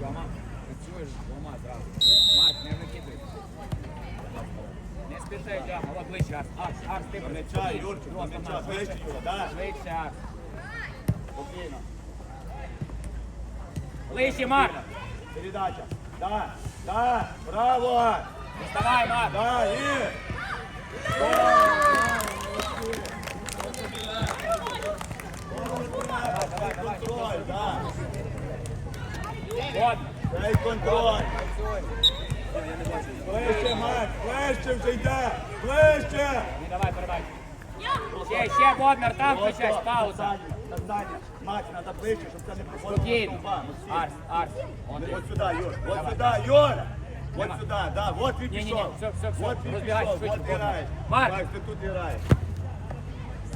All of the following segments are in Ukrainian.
Дома, працюєш двома зразу. Марк, не викидай. Не спішай, Дяма, от ближче, Арс. Ти М'яча, Юрчик, на м'яча, ближче, Юра, да. Арс. Спокійно. Ближче, Марк. Передача. Да, да, браво. Доставай, Марк. Да, і. Контроль, да. Дай контроль. Ближче, Марк, ближче вже йде. Ближче. І давай, передай. Ще, ще, Боднар, там включайся, пауза. Настання. Макс, треба ближче, щоб це не проходило. Спокійно. труба. Ну, всі. Арс, Арс. От. Вот сюда, Юр, вот сюда, Юр! Вот Нема. сюда, да, вот ты Не-не-не, пішов. всё, всё, всё, Вот ты розбігайся пішов, швидше, вот Богдан. граєш. Марк. Макс, ти тут граєш.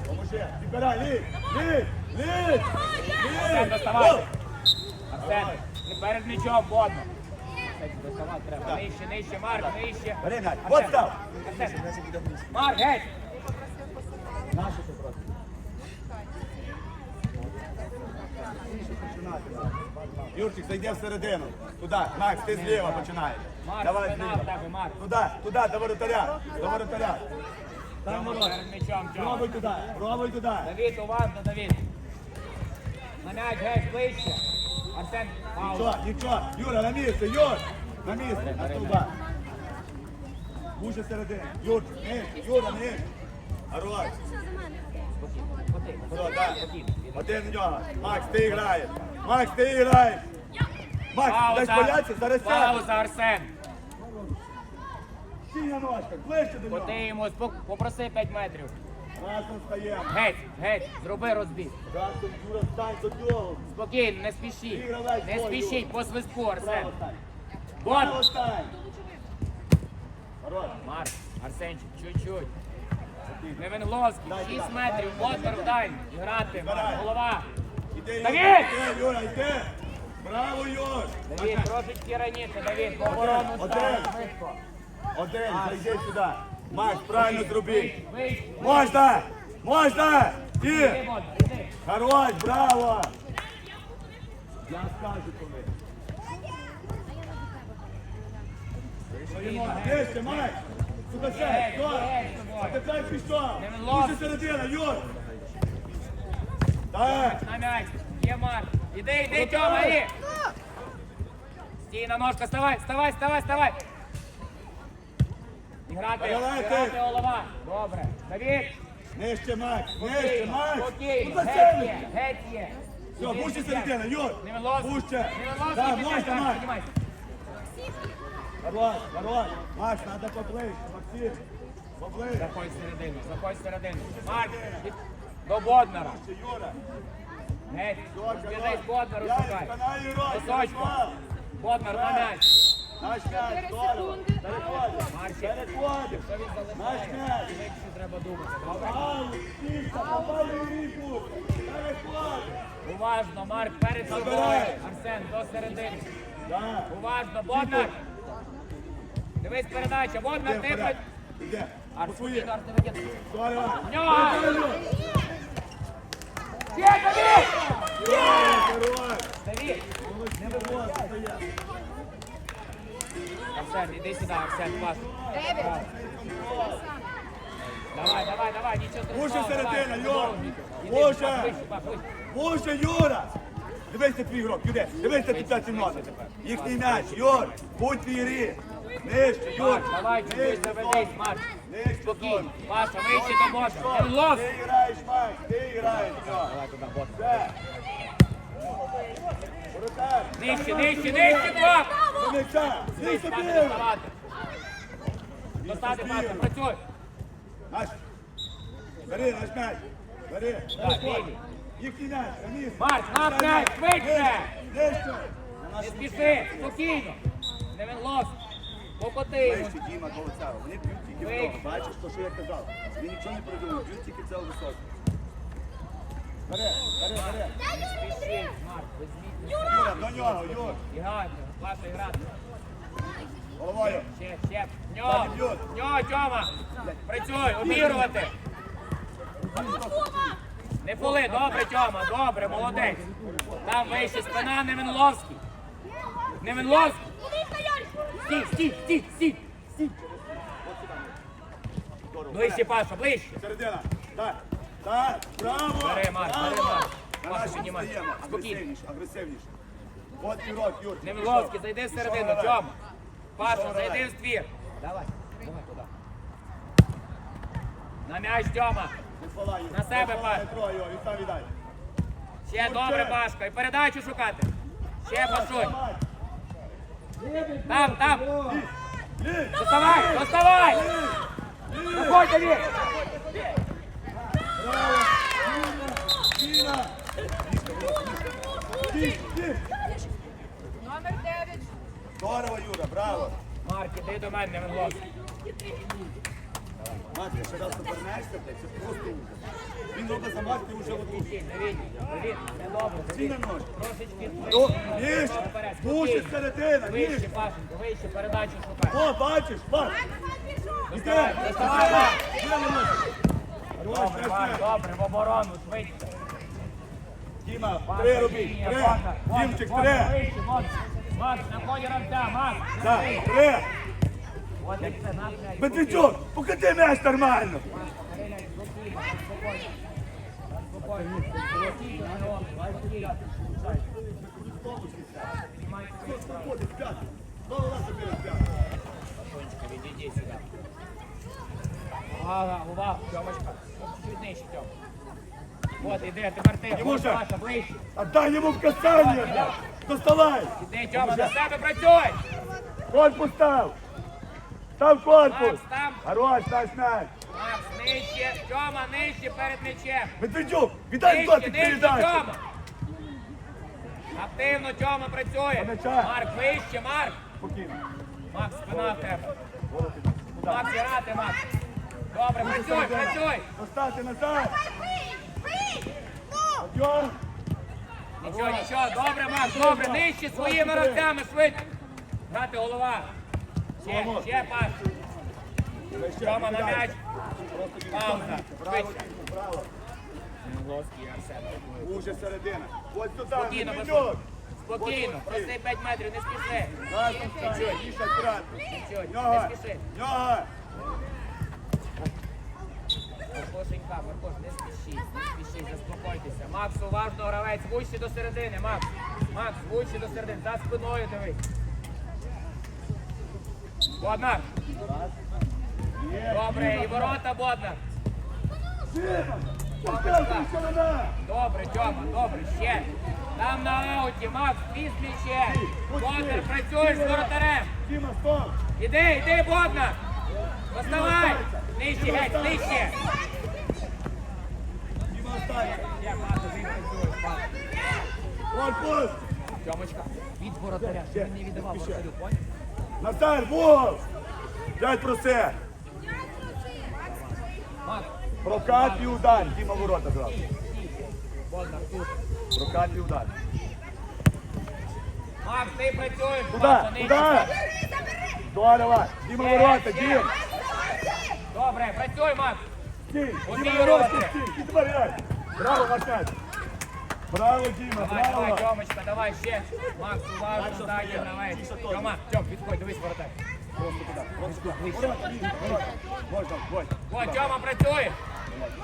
Поможи, підбирай, лізь, лізь, лізь, Арсен, лізь. доставай. О! Арсен, не перед м'ячом, Боднар. Доставай треба. Нижче, нижче, Марк, нижче. Бери м'яч, Арсен, став. Марк, геть. Це просто. Юрчик, зайди всередину. Туда, Макс, ти зліва починаєш. Марк, Давай спина зліва. тебе, Марк. Туда, туда, до воротаря, до воротаря. Там ворот. перед м'ячом. Пробуй туди, пробуй туди. Давід, уважно, Давід. На м'яч, геть, ближче. Арсен, пауза. Нічого, нічого. Юра, на місце, Юр! На місце, на стовба. Уже середини. Юр, не, Юра, не. Хорош. Спокійно, Все, да. спокійно. Один в нього. Макс, ти граєш. Макс, ти граєш. Макс, десь бояться, зараз сяде. Пауза, Арсен. Стій на ножках, ближче до нього. Коти йому, спок- попроси 5 метрів. Разом стаємо. Геть, геть, зроби розбіг. Разом, Юра, стань до нього. Спокійно, не спішіть. Не бой, спішіть, Юра. по свистку, Арсен. Право. Марк, Арсенчик, чуть-чуть. Невенгловський, 6 метрів, Ботвар вдаль. Грати, Марк, голова. Іди, Давид! Юра, йди, Юра, йди. Браво, Юр. Давід, трошечки раніше, Давід, в оборону Один. швидко. Один, зайди сюди. Макс, правильно зробив. Можна! Можна! І! Хорош, браво! Я скажу коли. Дивіться, Макс! Сюди ще, стой! А тепер пішов! Дуже середина, Юр! Так! На м'яч. Є Марк. Іди, іди, Тьома, і. Стій на ножка, ставай, ставай, ставай, ставай. Грати, грати голова. Добре. Давід. Нижче, Макс! Нижче, Макс! спокійно. Куди Геть є, геть є. Все, іди. середина, Юр! Невеловський, Так, Макс! піднімайся. Хорош, хорош! Макс, треба поближче, Максим! Поближче! Заходь всередину, заходь всередину. Марк, до Боднара. Юра! Геть, розбіжись, Боднару шукай. Носочком. Боднар на м'яч. Наш м'яч, здорово! Переходимо! Переходимо! Наш м'яч! Треба думати, попали в ріку! Переходимо! Уважно, Марк, перед собою. Забирай. Арсен, до середини. Да. Уважно, Боднар. Дивись передача. Боднар, Іде ти вперед. при... Іде. Арс, Попує. спокійно, Арс, не веде. Здорово! Нього! Здорово! Є, Давід! Здорово! Давід! Не вивозь, стоять. Арсен, іди сюди, Арсен, клас. Давай, давай, давай, нічого страшного. Середина, па, ближче. Боже, Юра! Дивися твій ігрок, Юде, дивися тут ця ноти. Їхній м'яч, Юр, будь грі. Нижче, Юр. Марк, давай, чуть-чуть заведись, Марк. Спокійно. Паша, вище до. Стоп. Ти граєш, Макс, ти граєш. Давай туди, Боднар. Все. Нижче, нижче, нижче, два. М'яча. Дивись, собі. Достати, Паша, працюй. Наш. Бери, наш м'яч. Бери. Так, Лілі. Їхній м'яч. Марк, наш м'яч, швидше. Нижче. Не спіши, спокійно. Не винлос. Покоти. Вище, Діма, до лиця. Вони б'ють тільки в. Бачиш, то, що я казав. Він нічого не придумав, б'ють тільки це високо. Бери, бери, бери. Марк, візьміть. Юра, до нього, Юр. І класно грати. Головою. Ще, ще. В Нього, в нього, Тьома. Працюй, обігрувати. Не поли, добре, Тьома, добре, молодець. Там вище спина Невинловський. Невинловський. Стій, стій, стій, стій. Ближче, Паша, ближче. Середина. Так. Так. Браво. Бери, Марк, бери, Марк. Паша, піднімай. Спокійно. Агресивніше, агресивніше. От і рот, Юр. Невиловський, зайди всередину, Пішов, Тьома. Паша, зайди в ствір. Давай, давай туди. На м'яч, Тьома. На себе, Паш. Ще добре, Пашка. І передачу шукати. Ще. Давай. Там, там. Доставай, доставай. Виходь, Давид. Браво. Діна. Діна. Здорово, Юра, браво. Марк, іди до мене, Невинловський. Матвій, ще раз повернешся, блядь, це просто ужас. Він робить за Матвій вже отут. Не. Всі не можуть. Трошечки Ну, вище. ніж, душі середина, ніж. Вище, передачу шукай. О, бачиш, бач. Доставай, Іде. доставай, Марк. Хорош, Добре, Марк, красиво. добре, в оборону, швидше. Діма, три робіть, три. Дімчик, три. вище. Макс, на ході равця, Макс. Так, три. Медведчук, покажи м'яч нормально. Увага, увага, Тьомочка. Чуть нижче, Тьом. От, іди, тепер ти. Паша, ближче. Отдай йому в касання. Доставай. Іди, Тьома, на себе працюй. Корпус став. Став корпус. Макс, там. Хорош, дай м'яч. Макс, нижче. Тьома, нижче перед м'ячем. Медведчук, віддай дотик нижче, передачі. Тьома. Активно Тьома працює. Марк, вище, Марк. Спокійно. Макс, спина в тебе. Макс, грати, Макс. Добре, працюй, працюй. Достати назад. Нічого, нічого, добре, Макс, добре, нижче своїми гравцями, швидко. Грати голова. Ще, ще пас. Тьома на м'яч. Пауза. Швидше. Арсен. Уже середина. Ось сюди, Спокійно. Спокійно, прости 5 метрів, не спіши. Нього, не спіши. нього. Маркошенька, Маркош, не спіши, не спіши, заспокойтеся. Макс, уважно гравець, вище до середини, Макс. Макс, вище до середини, за спиною дивись. Боднар. Добре, і ворота, Боднар. Добре, Тьома, добре, ще. Там на ауті, Макс, візьми ще. Боднар, працюєш з воротарем. Дима, стоп. Іди, іди, Боднар. Доставай. Нижче, геть, нижче. Дима, останься. Я, Макс, він працює, Макс. Корпус. Тьомочка, від воротаря, щоб він не віддавав воротарю, понял? Назар, вов. П'ять просе. Прокат і удар. Дима ворота тут. Прокат і удар. Макс, ти працюєш, Куда? Нижче. Куда? Здорово. Дима ворота, Дім. Добре, працюй, Макс. Стій. Одні Дима ворота, ворота. стій. Підбирай. Браво, Машать. Браво, Дима, Давай, давай, браво. Тьомочка, давай ще. Макс, уважно, здання давай. Тьома, Тьом, підходь, дивись воротар. Просто туди. Просто туди. Ворота, Дім, ворота. Можна, ось. О, Тьома працює.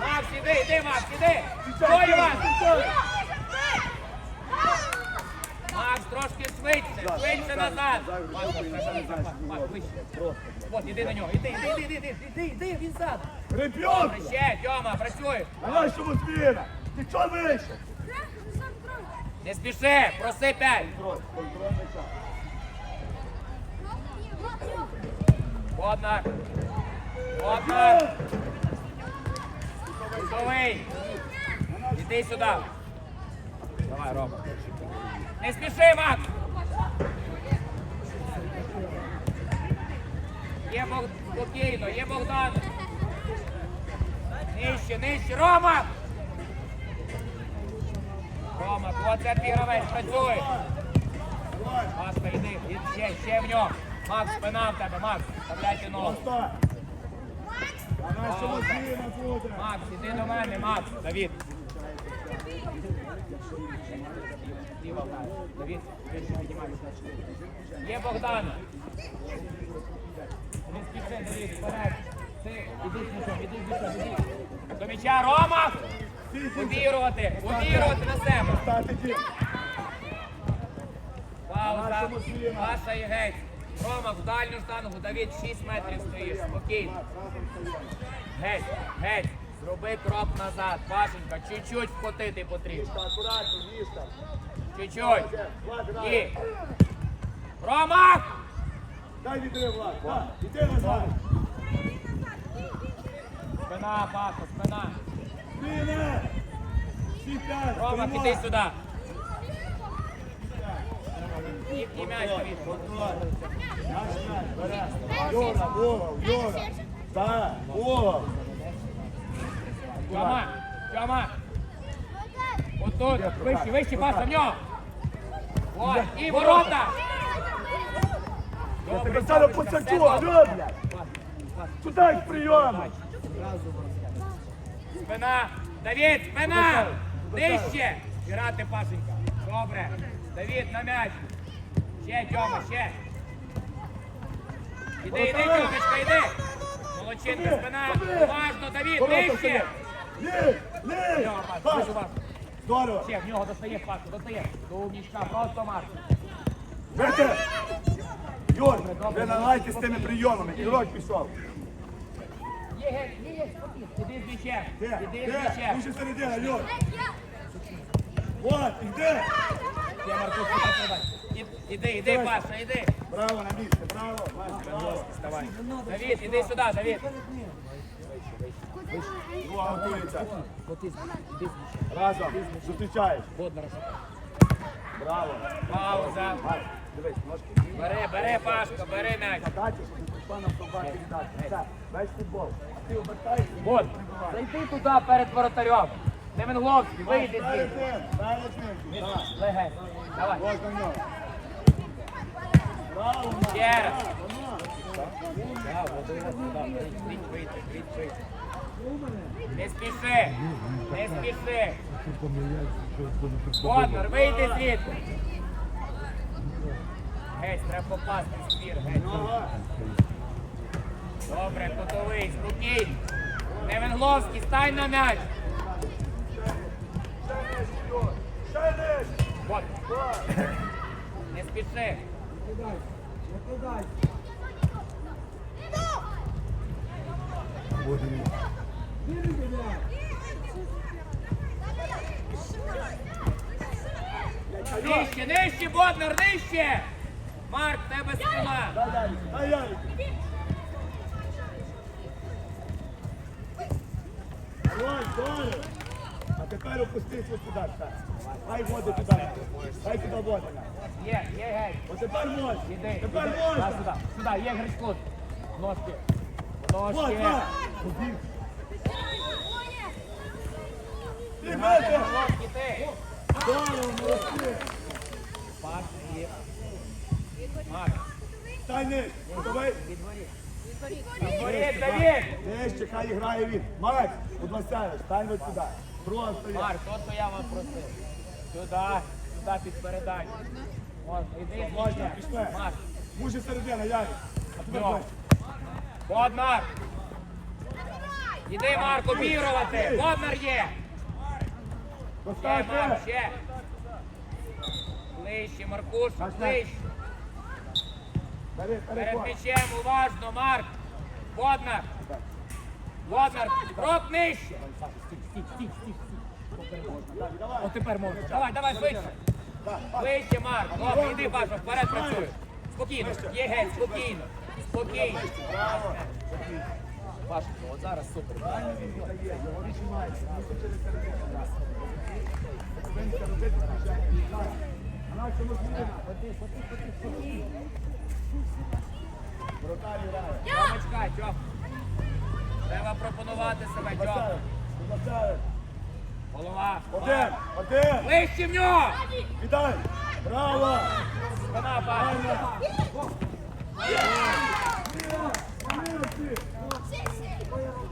Макс, іди, іди, Макс, іди. Стой, Іван. Макс, трошки швидше, швидше назад. Макс, треба назад, Макс, вище. От, іди на нього, іди, іди, іди, іди, іди, іди, він зад. Добре, ще, Тьома, працює. На нашому спіна. Ти чого вийшов? Не спіши, проси п'ять. Боднар. Боднар. Готовий. Іди сюди. Давай, Рома. Не спіши, Макс. Є Бог... спокійно, є Богдан. Нижче, нижче, Рома! Рома, оце твій гравець, працюй. Маска, йди, йди, ще, ще в нього. Макс, спина в тебе, Макс, вставляйте ногу. Макс, іди до мене, Макс. Давід. Ліва в нас. Давід, вище піднімайся. Є Богдан. Давід, вперед. Ти. До м'яча, Рома! Подірувати, подірувати на себе. Пауза. Паша і геть. Рома, в дальню штангу, Давід 6 метрів стоїш, спокійно. Геть, геть. Зроби крок назад. Пашенька, чуть-чуть вкотити потрібно. Чуть-чуть. І. Рома! Дай відрив, Влад. Іди назад. Спина, Паша, спина. Спина. Всі. Рома, піди сюди. І, і м'яч. Контроль. Наш м'яч. Йора, Вова, Йора. Так, Вова. Тьома, Тьома. Отут, вище, вище, Паша, в нього. Ой, і ворота. Я тебе зараз Пашенька, алло, блядь. Туди їх прийом. Спина. Давід, спина. Нижче. Грати, Пашенька. Добре. Давід, на м'яч. Ще, Тьома, ще. Іди, іди, Тьомочка, іди. Молодчинка, спина. Уважно, Давід, нижче. Здорово. Ще, в нього достає, Паша, достає. До умнічка, просто. Вете. Юр, ви налагайте з тими прийомами. Ігрок пішов. Іди з м'ячем. Де? Іди з Де? м'ячем. Дуже середина, Юр. Вот, іде. Є, Маркуш, іди, іди, іди, іди, Паша, іди. Браво на місце, браво. Браво. Давай. Давід, іди сюди, Давід. Увага, готується. Разом. Зустрічаєш. Браво. Пауза. Дивись, ножки. Бери, бери, Пашка, бери м'яч. Дачу, щоб не пішла на автобат передачі. Весь футбол. А ти обертаєшся. Вот. Зайди туди перед воротарем. Невенгловський, вийди звідси. перед ним. Легень. Давай. Нього. Браво, Ще раз. Браво. Вийди, вийди, вийди. Не спіши, не спіши. Конор, вийди звідти. Геть, треба попасти в спір, геть. Добре, готовий, спокійно. Невенгловський, стань на м'яч. Вот. Не спіши. Нижче, нижче, Боднар, нижче. Марк, тебе спина. Дай. Дай Давай. А тепер опустись ось туди. так. Хай води туди. Хай туди води. Є, є, геть. Ось тепер можна. Іди, Тепер можна. сюди, сюди, є гречкут. Ножки. Ножки. Ножки Марк. Ниж. Готовий? Борис, Давид. Нижче, хай грає він. Макс, будь стань ось сюди. Просто я. Марк, от я вам просив. Сюди, сюди під передачу. Можна, іди Можна, пішли. Марк, Мужі середина, Ярик. А тепер Йо. Боднар. Іди, Марк, обігрувати. Боднар є. Ще, ще. Ближче, Маркуш, ближче. Перед м'ячем, уважно, Марк. Боднар. Боднар, крок нижче. От тепер можна. Давай, давай, швидше. Вище, Марк. Добре, йди, Паша, вперед працюй. Спокійно. Є геть, спокійно. Спокійно. Пашко, от зараз супер. Його. Через середину. так. Винця робити включає. Так. А на цьому зміна. Воротар грає. Тьомочка, Тьом. Треба пропонувати себе, Тьом. Голова. Один. Один. Ближче в нього! Вітай. Браво. Спина, Пашко.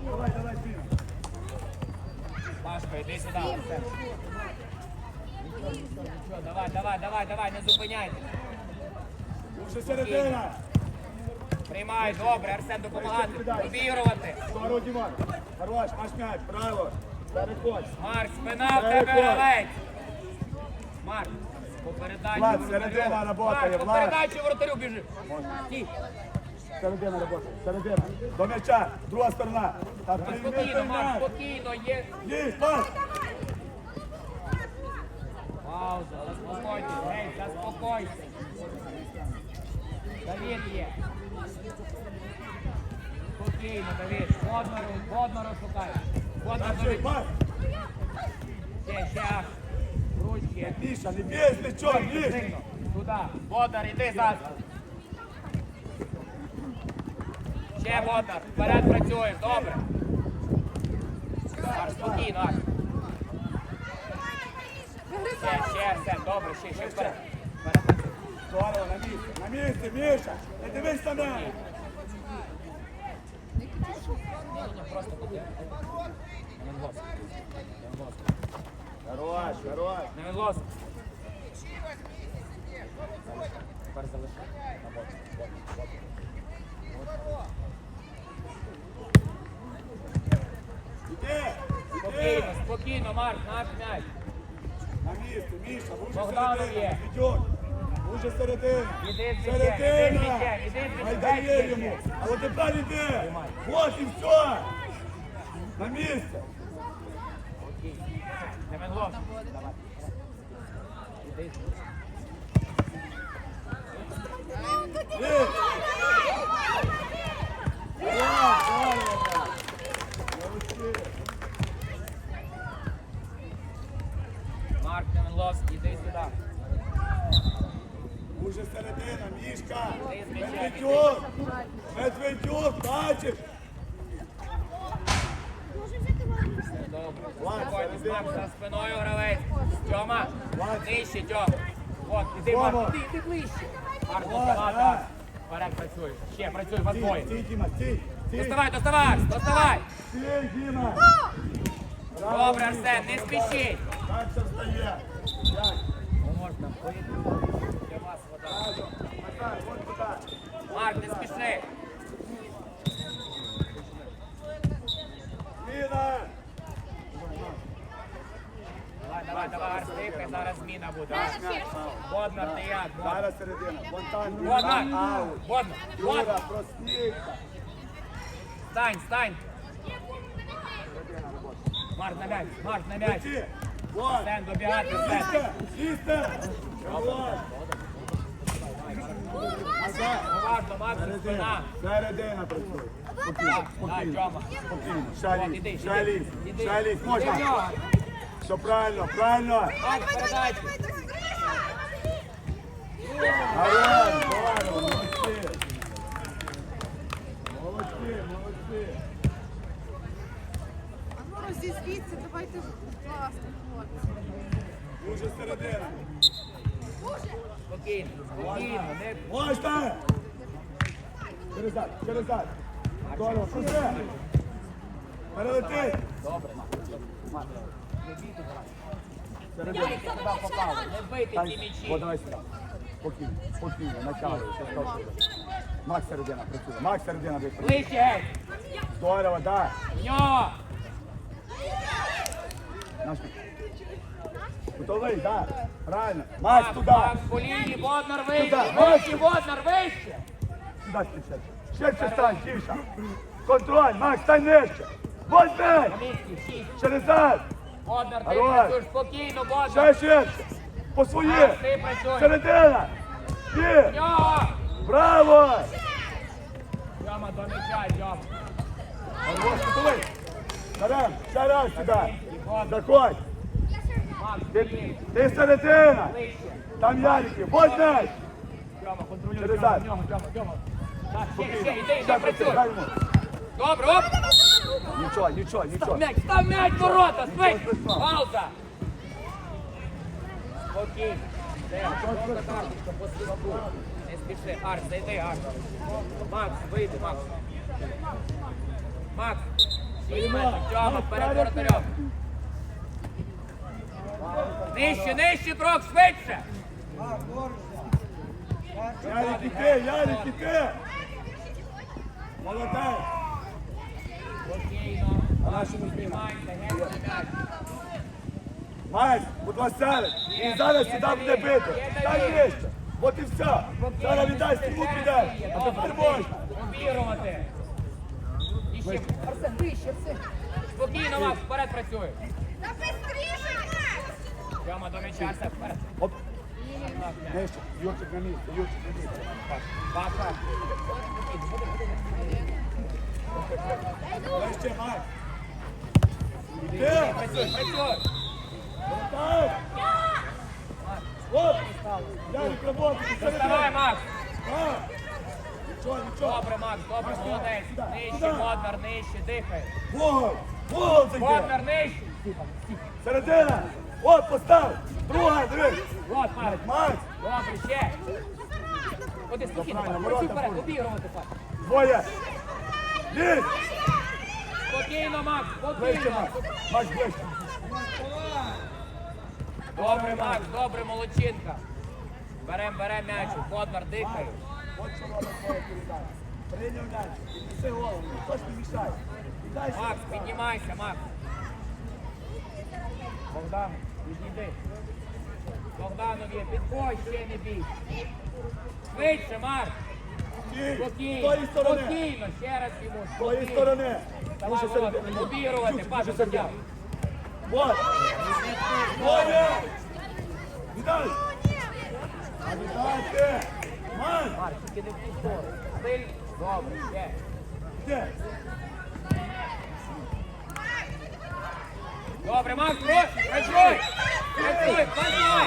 Давай, давай. Пашко, йди сюди. Арсен. Нічого, нічого, нічого. Давай, давай, давай, давай, не зупиняйте. Уже середина. Приймай, добре, Арсен, допомагати. Обігрувати. Здорово, Дімон. Хорош, наш м'яч, право. Переходь. Марк, спина в тебе гравець. Марк, по передачі Влад, середина работає, Марк, по Влад. передачі воротарю біжи. Стій. Середина робота. Середина. До м'яча. Друга сторона. Прийми Спокійно, Марк, м'яч. спокійно, є. Є, пас. Пауза, заспокойтесь, гей, заспокойся. Давід є. Спокійно, Давід. Воднору, воднору шукай. Воднору, Там ще, Давід. Ще, ще. аж. Ручки. Міша, не бійся, нічого. Сильно. Туди. Водор, іди зараз. Ще Водор. Вперед працюєш, добре. Спокійно, Ар. Ще, ще, Арсен, добре, ще, ще вперед. Здорово, на місці. На місці, Міша. Не дивись на мене. Просто. Хорош, хорош. Не винлос. Тепер залишай. На бок, бок, бок. Іди. Спокійно, спокійно, Марк, наш м'яч. На Міша. Богданов середина. є. Уже середина. Середина. Ай, дає йому. А от тепер іди. Вот і все. На місце. Винлос. Давай. Іди. Є. Хорош, здорово. Молодці. Невенловський, іди сюди. Уже середина, Мішка. Ти Медведюк. Медведюк, бачиш? Добре. Заспокойтесь, за спиною гравець. Тьома, нижче, Тьом. От, іди. Марк, іди, іди ближче. Марк, доставай, так. Вперед працюй. Ще працюй, вас двоє. стій, Діма, стій. Стій, Доставай, доставай, доставай. стій, Діма. Добре, Арсен, не спішіть. Так все встає. Можна, поїдемо. Для вас вода. Макар, от туди. Марк, не спіши. Зміна. Давай, давай, давай, Арстипка, зараз зміна буде. Воднар, ти як? Воднар. Зараз середина. Фонтан. Воднар. Аут. Воднар. Юра, Воднар. Стань, стань. Марк на м'яч, Марк на м'яч. Арсен, добігати, Арсен. Назад. Уважно, Марк, спина. Середина працює. Спокійно, спокійно. Спокійно. Шаліс. Іди в Можна. Все правильно, правильно. Марк, передачі. Арон, здорово, молодці. Молодці. А ну розійдіться, давайте класно, хлопці. Дуже середина. Спокійно, спокійно. Через зад, через зад. Здорово, пусти. Перелети. Добре, Марк. Не бійте. Середина. Туди попали. Не бийте ці О, м'ячі. сюди. Спокійно, спокійно, хорошо. Макс середина працює. Макс середина працює. Ближче. Здорово, да. В нього. Наш. Готовий, да. Правильно. Макс, туди. По лінії, Воднар вище, вище, Воднар вище. Сюди ще. Ще стань, тише. Контроль, Макс, стань нижче. Місці. Через зад. Воднар, ти працюєш спокійно, Воднар. Ще ширше. По ти. Середина. Є. Браво. Тьома, до м'яча, Тьома. Хорош, готовий. Таран, ще раз сюди. Заходь. Ти, середина. Там Ярики. Тьома, контролюй. Через Тьома, зад. Тьома, Тьома, Тьома. Так, ще, ще, іди, іди, Ще працюй. працюй, дай йому. Добре, оп. Нічого, нічого, нічого. М'яч, став м'яч, ворота, швидше. Пауза. Спокійно. Не спіши. Арс, зайди, Арс. Макс, вийди, Макс. Макс. Тьома, перед воротарем. Нижче, нижче, крок, швидше. Ярик, іти, Ярик, іти. Молодець. А нашому зміна. Тримайся, геть на м'яч. Майк, будь ласка, і зараз сюди буде бити. Дай нижче. От і все. Зараз віддай стріму піде. А тепер можна. Обігрувати. І ще. Арсен, вище, все. Спокійно, Макс, вперед працює. Бистріше! Тьома до м'яча, вперед. Оп. Нижче. Юрчик на місце, Юрчик на місце. Паша. Нижче, Майк. Іди. Працюй, працюй. Так. Оп. Ярик, роботи. Доставай, Макс. Так. Нічого, нічого. Добре, Макс, добре, молодець. Нижче, Моднар, нижче, дихай. Вогонь. Вогонь нижче. Середина. От, постав. Друга, дивись. Вот, Макс. Майк. Добре, ще. Ходи, спокійно, Макс. Працюй вперед, обігрувати, Паш. Двоє. Лізь. Спокійно, Макс, Ближче, спокійно. Макс. Макс, ближче. Добре, Макс, добре, молодчинка. Берем, берем м'ячик, Моднар, дихай. От що робить твоя передача. Прийняв м'яч. Піднеси голову. Хтось не мішає. Макс, піднімайся, Макс. Богдан, Богданові, підходь, ще не бій. Швидше, Марк. З Спокійно, тої сторони. спокійно, ще раз йому. З тої Спокійно. сторони. Давай, Дуже Володя, середина. обігрувати, Чуть, Паша, дуже середина. Вот. Двоє. Віддай. А. Ман. Марк, тільки не в ту сторону. Стиль. Добре, ще. Де? Добре, Макс, працюй, працюй, працюй, працюй.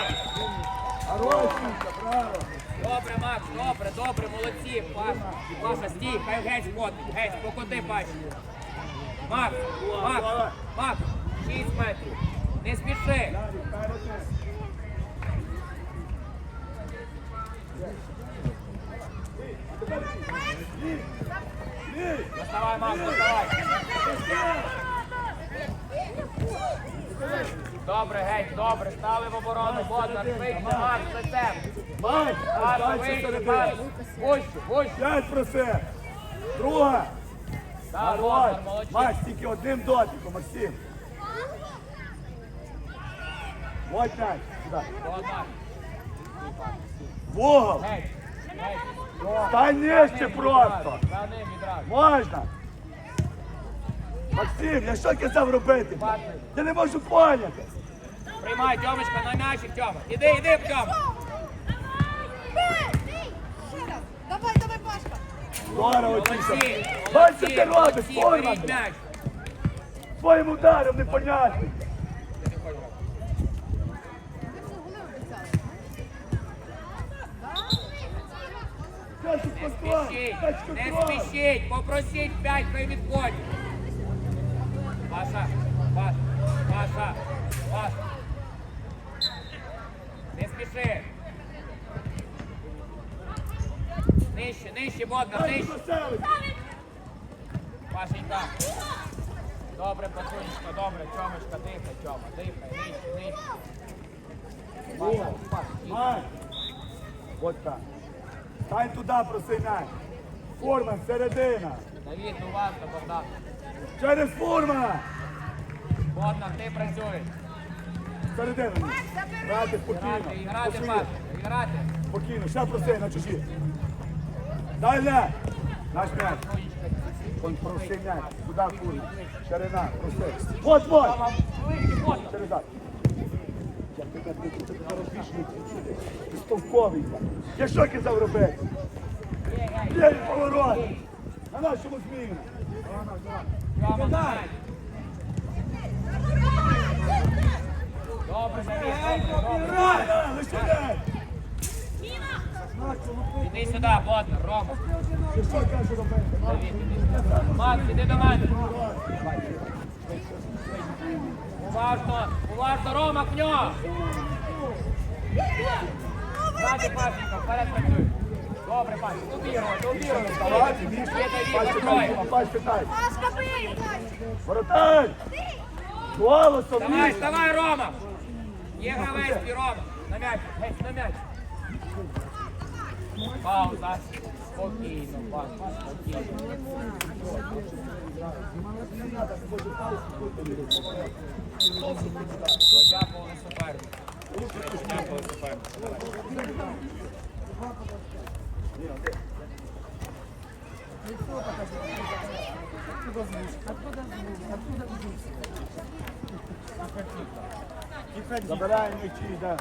Хорошенько, браво. Добре, Макс, добре, добре, молодці. Паша, Паша, стій, хай геть сходить, геть, покоти Паші. Макс, Макс, Макс, 6 метрів. Не спіши. Доставай, Макс, доставай. Добре, геть, добре, стали в оборону, Бондар, лицем. Майк, Паша, дальше вище, Паша. середину. Вище, вище. П'ять проси. Друга. Так. Бондар, молодці. Макс, тільки одним дотиком, Максим. Вот м'яч. Сюди. Бондар. В Угол. Геть, геть. Стань нижче просто. За ним відразу. Можна. Максим, я що казав робити? Я не можу поняти. Приймай, Тьомочка, на м'ячик, Тьома. Іди, іди, Тьома. Давай, давай, Пашка. Що ти робиш? Форма. Своїм ударом непонятним. Не спішіть, не спішіть, попросіть п'ять, хай відходять. Паша, Паша, Паша, Паша. Не спіши. Нижче, нижче, Дальше нижче. Пашенька. Добре, Пасунечка, добре, Тьомочка, дихай, Тьома, дихай, нижче, нижче. Паша, Паша. Вот так. Стань туди, проси м'яч. Форман, середина. Давід, уважно, Богдан. Через Фурмана. Богдан, ти працюєш. Середина. Грати спокійно. Грати, Паш, грати. Спокійно, ще проси на чужі. М'яч. Наш м'яч. Он проси м'яч. Куди Фурман? Ширина, проси. Вот, вот. Тьома, ближче, Богдан. Через так. Я тебе не розбіжний сюди. Ти стовковий. Я що казав робити? Є, є, Є поворот. На нашому зміну. Добре, дай. Іди сюди, Рома. Макс, іди до мене. Уважно, уважно, в нього. Ззаді, Пашенька, вперед працюй. Добре, Пальці прикрой. дай. Пашка, бий! Воротар! Голосом Давай, вставай, Рома! Є гравець, Рома. На м'яч, геть, на м'яч. Пауза. Спокійно, Паш, Паш, спокійно. Подякували супернику. Подякували супернику. Забираємо м'ячі, да.